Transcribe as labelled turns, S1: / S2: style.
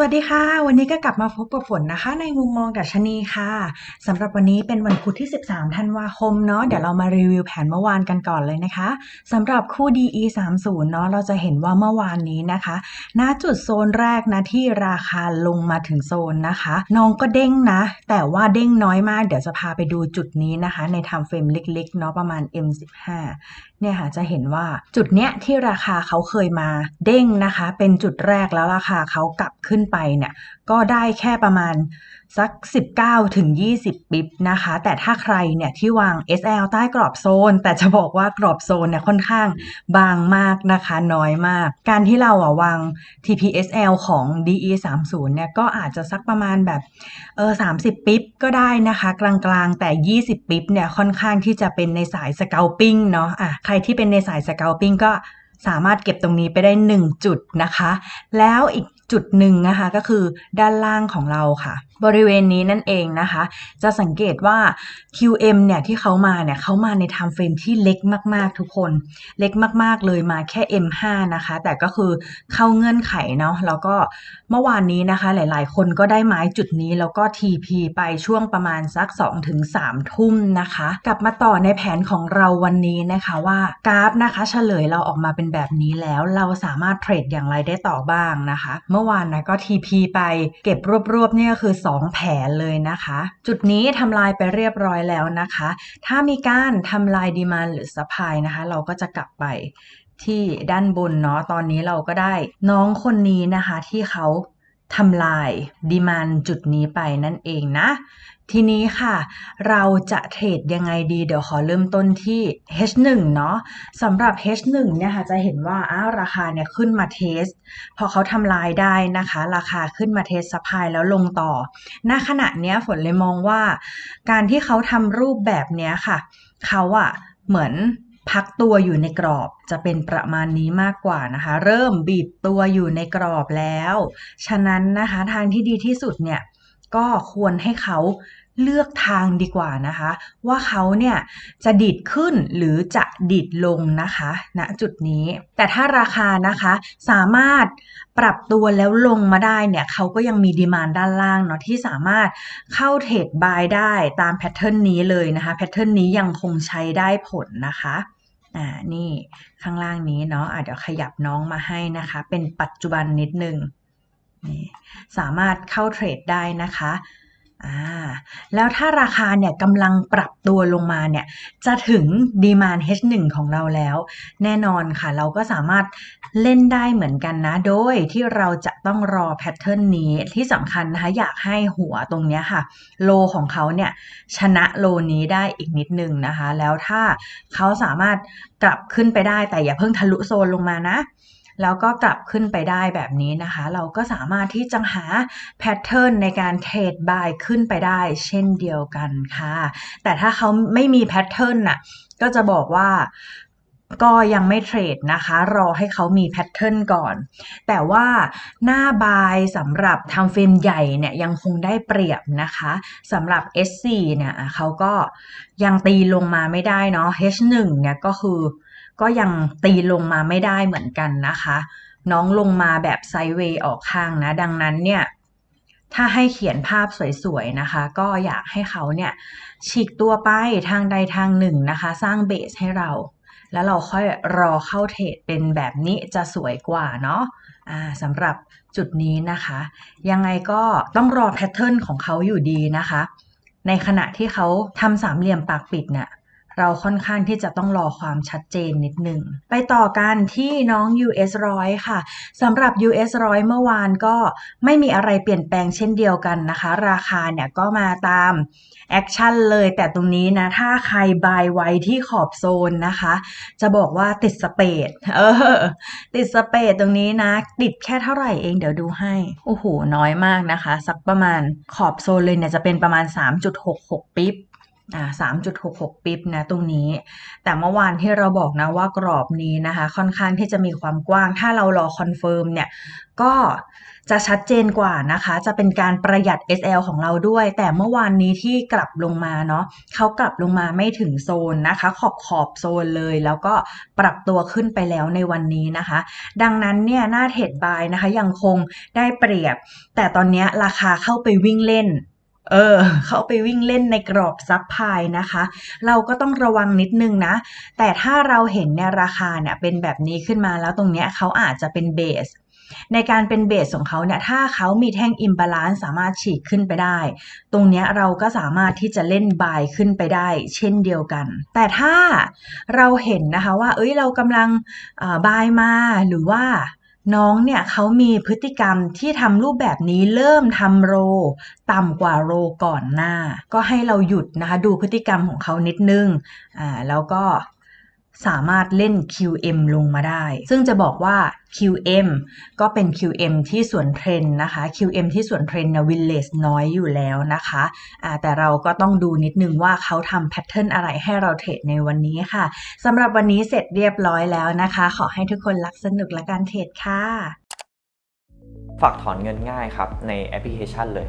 S1: สวัสดีค่ะ วันนี้ก็กลับมาพบกับฝนนะคะ ในมุมมองดัชนีค่ะสำหรับวันนี้เป็นวันพุธที่ 13 ธันวาคมเนาะเดี๋ยวเรามารีวิวแผนเมื่อวานกันก่อนเลยนะคะสำหรับคู่ DE 3 0เนาะเราจะเห็นว่าเมื่อวานนี้นะคะ ณจุดโซนแรกนะที่ราคาลงมาถึงโซนนะคะ น้องก็เด้งนะ แต่ว่าเด้งน้อยมาก เดี๋ยวจะพาไปดูจุดนี้นะคะ ในไทม์เฟรมเล็กๆเนาะประมาณ M15 เนี่ยค่ะจะเห็นว่าจุดเนี้ยที่ราคาเขาเคยมาเด้งนะคะ เป็นจุดแรกแล้วราคาเขากลับขึ้นไปเนี่ยก็ได้แค่ประมาณสัก 19ถึง20 ปิบนะคะ แต่ถ้าใครเนี่ยที่วาง SL ใต้กรอบโซน แต่จะบอกว่ากรอบโซนเนี่ยค่อนข้างบางมากนะคะ น้อยมาก การที่เราอะวาง TPSL ของ DE 3 0เนี่ยก็อาจจะสักประมาณแบบเออ30 ปิบก็ได้นะคะ กลางๆแต่ 20 ปิบเนี่ยค่อนข้างที่จะเป็นในสายสเกลปิ้งเนาะอะใครที่เป็นในสายสเกลปิ้งก็สามารถเก็บตรงนี้ไปได้ 1 จุดนะคะ แล้วอีก จุดหนึ่งนะคะก็คือด้านล่างของเราค่ะ บริเวณนี้นั่นเองนะคะ จะสังเกตว่า QM เนี่ยที่เขามาเนี่ยเขามาใน time frame ที่เล็กมากๆทุกคน เล็กมากๆเลยมาแค่ M5 นะคะ แต่ก็คือเข้าเงื่อนไขเนาะแล้วก็เมื่อวานนี้นะคะ หลายๆ คนก็ได้ไม้จุดนี้แล้วก็ TP ไปช่วงประมาณสัก 2-3 ทุ่มนะคะ กลับมาต่อในแผนของเราวันนี้นะคะว่ากราฟนะคะเฉลยเราออกมาเป็นแบบนี้แล้วเราสามารถเทรดอย่างไรได้ต่อบ้างนะคะเมื่อวานนะก็ TP ไปเก็บรวบๆเนี่ยคือ 2 แผนเลยนะคะ จุดนี้ทำลายไปเรียบร้อยแล้วนะคะ ถ้ามีการทำลายดีมาหรือสปายนะคะ เราก็จะกลับไปที่ด้านบนเนาะตอนนี้เราก็ได้น้องคนนี้นะคะที่เขา ทำลายดีมานจุดนี้ไปนั่นเองนะ ทีนี้ค่ะ เราจะเทรดยังไงดี เดี๋ยวขอเริ่มต้นที่ H1 เนาะสำหรับ H1 เนี่ยค่ะจะเห็นว่าอ้าราคาเนี่ยขึ้นมาเทส พอเขาทำลายได้นะคะ ราคาขึ้นมาเทสสปายแล้วลงต่อ ณ ขณะเนี้ยฝนเลยมองว่า การที่เขาทำรูปแบบเนี้ยค่ะ เขาอะเหมือน พักตัวอยู่ในกรอบจะเป็นประมาณนี้มากกว่านะคะ เริ่มบีบตัวอยู่ในกรอบแล้ว ฉะนั้นนะคะทางที่ดีที่สุดเนี่ยก็ควรให้เขาเลือกทางดีกว่านะคะ ว่าเขาเนี่ยจะดิดขึ้นหรือจะดิดลงนะคะณนะจุดนี้ แต่ถ้าราคานะคะสามารถปรับตัวแล้วลงมาได้เนี่ยเขาก็ยังมีดีมานด้านล่างเนาะที่สามารถเข้าเทรดบายได้ตามแพทเทิร์นนี้เลยนะคะแพทเทิร์นนี้ยังคงใช้ได้ผลนะคะ อ่านี่ข้างล่างนี้เนาะะเดี๋ยวขยับน้องมาให้นะคะ เป็นปัจจุบันนิดนึงนี่สามารถเข้าเทรดได้นะคะ อ่าแล้วถ้าราคาเนี่ยกำลังปรับตัวลงมาเนี่ยจะถึงดีมาน H1 ของเราแล้ว แน่นอนค่ะเราก็สามารถเล่นได้เหมือนกันนะ โดยที่เราจะต้องรอแพทเทิร์นนี้ที่สำคัญนะคะอยากให้หัวตรงนี้ค่ะ โลของเขาเนี่ยชนะโลนี้ได้อีกนิดนึงนะคะ แล้วถ้าเขาสามารถกลับขึ้นไปได้แต่อย่าเพิ่งทะลุโซนลงมานะ แล้วก็กลับขึ้นไปได้แบบนี้นะคะ เราก็สามารถที่จะหาแพทเทิร์นในการเทรดบายขึ้นไปได้เช่นเดียวกันค่ะ แต่ถ้าเขาไม่มีแพทเทิร์นน่ะก็จะบอกว่าก็ยังไม่เทรดนะคะ รอให้เขามีแพทเทิร์นก่อน แต่ว่าหน้าบายสำหรับทำเฟรมใหญ่เนี่ยยังคงได้เปรียบนะคะสำหรับ S4 เนี่ยเขาก็ยังตีลงมาไม่ได้เนาะ H1 เนี่ยก็คือ ก็ยังตีลงมาไม่ได้เหมือนกันนะคะ น้องลงมาแบบไซเวย์ออกข้างนะ ดังนั้นเนี่ยถ้าให้เขียนภาพสวยๆนะคะ ก็อยากให้เขาเนี่ยฉีกตัวไปทางใดทางหนึ่งนะคะ สร้างเบสให้เรา แล้วเราค่อยรอเข้าเทรดเป็นแบบนี้จะสวยกว่าเนาะะสำหรับจุดนี้นะคะ ยังไงก็ต้องรอแพทเทิร์นของเขาอยู่ดีนะคะ ในขณะที่เขาทำสามเหลี่ยมปากปิดเนี่ย เราค่อนข้างที่จะต้องรอความชัดเจนนิดหนึ่ง ไปต่อกันที่น้อง US ร้อยค่ะสำหรับ US ร้อยเมื่อวานก็ไม่มีอะไรเปลี่ยนแปลงเช่นเดียวกันนะคะ ราคาเนี่ยก็มาตามแอคชั่นเลยแต่ตรงนี้นะ ถ้าใครบายไว้ที่ขอบโซนนะคะ จะบอกว่าติดสเปดเออ ติดสเปดตรงนี้นะ ติดแค่เท่าไหร่เองเดี๋ยวดูให้ โอ้โห น้อยมากนะคะ สักประมาณขอบโซนเลยเนี่ยจะเป็นประมาณ 3.66 ปิ๊บ 3.66 ปิบนะตรงนี้ แต่เมื่อวานที่เราบอกนะว่ากรอบนี้นะคะ ค่อนข้างที่จะมีความกว้าง ถ้าเรารอคอนเฟิร์มเนี่ยก็จะชัดเจนกว่านะคะ จะเป็นการประหยัด SL ของเราด้วย แต่เมื่อวานนี้ที่กลับลงมาเนาะเขากลับลงมาไม่ถึงโซนนะคะ ขอบขอบโซนเลย แล้วก็ปรับตัวขึ้นไปแล้วในวันนี้นะคะ ดังนั้นเนี่ยหน้าเทรดบายนะคะยังคงได้เปรียบ แต่ตอนนี้ราคาเข้าไปวิ่งเล่น เออ เข้าไปวิ่งเล่นในกรอบซับพายนะคะ เราก็ต้องระวังนิดนึงนะ แต่ถ้าเราเห็นเนี่ยราคาเนี่ยเป็นแบบนี้ขึ้นมาแล้วตรงเนี้ยเขาอาจจะเป็นเบสในการเป็นเบสของเขาเนี่ย ถ้าเขามีแท่งอิมบาลานซ์สามารถฉีกขึ้นไปได้ ตรงเนี้ยเราก็สามารถที่จะเล่นบายขึ้นไปได้ เช่นเดียวกัน แต่ถ้าเราเห็นนะคะว่า เอ้ย เรากำลังบายมา หรือว่า น้องเนี่ยเขามีพฤติกรรมที่ทำรูปแบบนี้เริ่มทำโร ต่ำกว่าโรก่อนหน้า ก็ให้เราหยุดนะคะ ดูพฤติกรรมของเขานิดนึงอ่าแล้วก็ สามารถเล่น QM ลงมาได้ ซึ่งจะบอกว่า QM ก็เป็น QM ที่ส่วนเทรนนะคะ QM ที่ส่วนเทรนเนี่ยวิลเลจน้อยอยู่แล้วนะคะอ่าแต่เราก็ต้องดูนิดนึงว่าเขาทำแพทเทิร์นอะไรให้เราเทรดในวันนี้ค่ะสำหรับวันนี้เสร็จเรียบร้อยแล้วนะคะ ขอให้ทุกคนรักสนุกและการเทรดค่ะ
S2: ฝากถอนเงินง่ายครับในแอปพลิเคชันเลย